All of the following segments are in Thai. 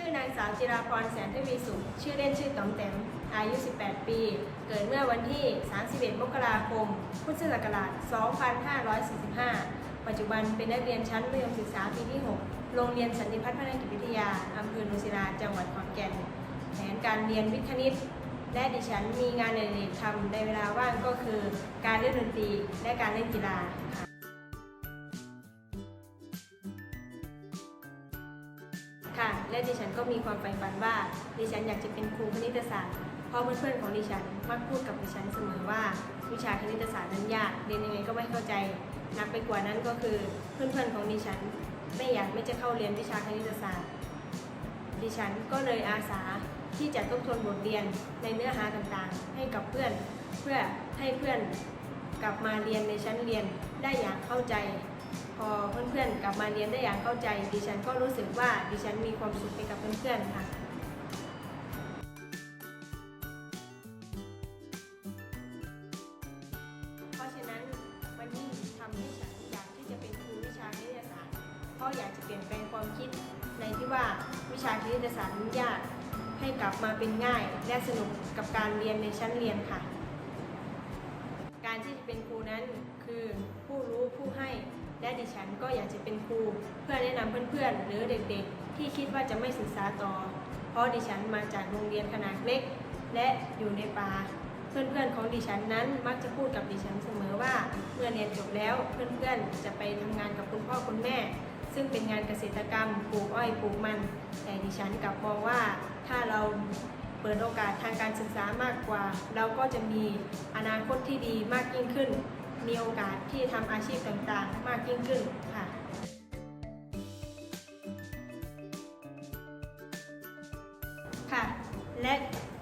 ชื่อนางสาวจิราพรแสนทวีสุข ชื่อเล่นชื่อต๋อมแต้มอายุ 18 ปี เกิดเมื่อวันที่ 31 มกราคม พุทธศักราช 2545 ปัจจุบันเป็นนักเรียนชั้นมัธยมศึกษาปีที่ 6 โรงเรียนสันติพัฒน์พนกิจวิทยา อำเภอนุศิลา จังหวัดขอนแก่น แผนการเรียนวิทย์คณิต และดิฉันมีงานในเรกทำในเวลาว่างก็คือ การเล่นดนตรีและการเล่นกีฬาค่ะ ค่ะและดิฉันก็มีความใฝ่ฝันว่า ดิฉันอยากจะเป็นครูคณิตศาสตร์ เพราะเพื่อนๆของดิฉันมักพูดกับดิฉันเสมอว่า วิชาคณิตศาสตร์นั้นยากเรียนยังไงก็ไม่เข้าใจนักไปกว่านั้นก็คือเพื่อนๆของดิฉัน ไม่อยากไม่จะเข้าเรียนวิชาคณิตศาสตร์ ดิฉันก็เลยอาสาที่จะทบทวนบทเรียนในเนื้อหาต่างๆ ให้กับเพื่อนเพื่อให้เพื่อนกลับมาเรียนในชั้นเรียนได้อย่างเข้าใจ พอเพื่อนๆกลับมาเรียนได้อย่างเข้าใจ ดิฉันก็รู้สึกว่าดิฉันมีความสุขไปกับเพื่อนๆค่ะเพราะฉะนั้นวันนี้ทำให้ฉันอยากที่จะเป็นครูวิชาคณิตศาสตร์เพราะอยากจะเปลี่ยนแปลงความคิดในที่ว่าวิชาคณิตศาสตร์นั้นยากให้กลับมาเป็นง่าย และสนุกกับการเรียนในชั้นเรียนค่ะ การที่จะเป็นครูนั้นคือผู้รู้ผู้ให้ และดิฉันก็อยากจะเป็นครูเพื่อแนะนำเพื่อนๆ หรือเด็กๆ ที่คิดว่าจะไม่ศึกษาต่อ เพราะดิฉันมาจากโรงเรียนขนาดเล็ก และอยู่ในป่าเพื่อนๆของดิฉันนั้นมักจะพูดกับดิฉันเสมอว่าเมื่อเรียนจบแล้วเพื่อนๆจะไปทำงานกับคุณพ่อคุณแม่ ซึ่งเป็นงานเกษตรกรรมปลูกอ้อยปลูกมัน แต่ดิฉันกลับมองว่าถ้าเราเปิดโอกาสทางการศึกษามากกว่า เราก็จะมีอนาคตที่ดีมากยิ่งขึ้น มีโอกาสที่ทำอาชีพต่างๆ มากยิ่งขึ้นค่ะค่ะ และ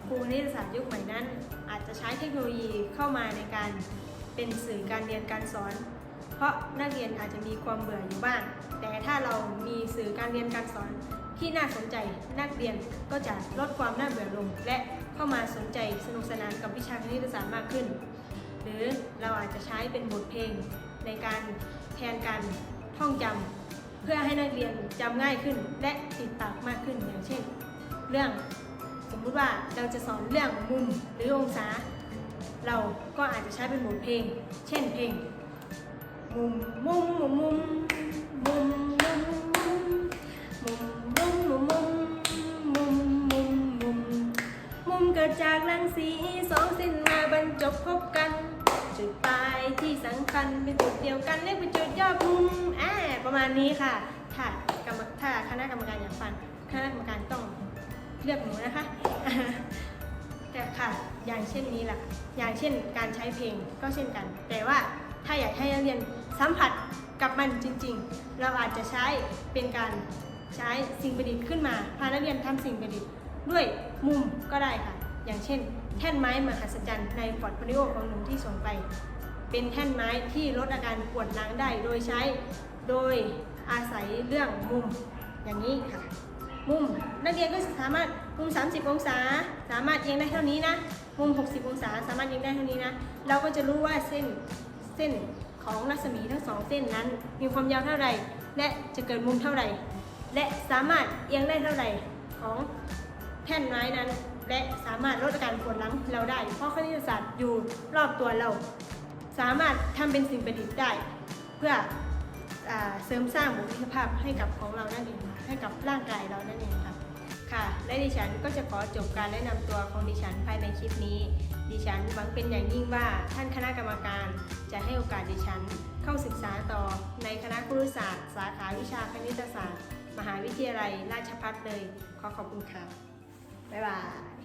ครูคณิตศาสตร์ยุคใหม่นั้น อาจจะใช้เทคโนโลยีเข้ามาในการเป็นสื่อการเรียนการสอน เพราะนักเรียนอาจจะมีความเบื่ออยู่บ้าง แต่ถ้าเรามีสื่อการเรียนการสอนที่น่าสนใจนักเรียนก็จะลดความน่าเบื่อลง และเข้ามาสนใจสนุกสนานกับวิชาคณิตศาสตร์มากขึ้น รือเราอาจจะใช้เป็นบทเพลงในการแทนการท่องจำเพื่อให้นักเรียนจำง่ายขึ้น และติดปากมากขึ้นอย่างเช่น เรื่องสมมุติว่าเราจะสอนเรื่องมุมหรือองศา เราก็อาจจะใช้เป็นบทเพลง เช่นเพลง มุมมุมมุมมุมมุมมุมมุมมุมมุมมุมมุมมุมมุมมุมมุมเกิดจากรังสีสองเส้นมาบรรจบพบกัน สำคัญเป็นจุดเดียวกันเรียกเป็นจุดยอดมุมอ่าประมาณนี้ค่ะ ถ้ากรรมถ้าคณะกรรมการอยากฟังคณะกรรมการต้องเลือกหนูนะคะ แต่ค่ะอย่างเช่นนี้แหละอย่างเช่นการใช้เพลงก็เช่นกัน แต่ว่าถ้าอยากให้นักเรียนสัมผัสกับมันจริง ๆ เราอาจจะใช้เป็นการใช้สิ่งประดิษฐ์ขึ้นมาพานักเรียนทำสิ่งประดิษฐ์ด้วยมุมก็ได้ค่ะ อย่างเช่น แท่นไม้มหัศจรรย์ในพอร์ตโฟลิโอของหนูที่ส่งไป เป็นแท่นไม้ที่ลดอาการปวดหลังได้โดยใช้โดยอาศัยเรื่องมุมอย่างนี้ค่ะ มุมนักเรียนก็สามารถมุม 30 องศา สามารถเอียงได้เท่านี้นะ มุม 60 องศาสามารถเอียงได้เท่านี้นะ เราก็จะรู้ว่าเส้นเส้นของรัศมีทั้งสองเส้นนั้น มีความยาวเท่าไหร่และจะเกิดมุมเท่าไหร่ และสามารถเอียงได้เท่าไหร่ของแท่นไม้นั้น และสามารถลดอาการปวดหลังเราได้ เพราะคณิตศาสตร์อยู่รอบตัวเรา สามารถทำเป็นสิ่งประดิษฐ์ได้ เพื่ออเสริมสร้างบุคลิกภาพให้กับของเรานั่นเองให้กับร่างกายเรานั่นเองค่ะค่ะ และดิฉันก็จะขอจบการแนะนำตัวของดิฉันภายในคลิปนี้ ดิฉันหวังเป็นอย่างยิ่งว่าท่านคณะกรรมการจะให้โอกาสดิฉัน เข้าศึกษาต่อในคณะครุศาสตร์ สาขาวิชาคณิตศาสตร์ มหาวิทยาลัยราชภัฏเลย ขอขอบคุณค่ะ บ๊ายบาย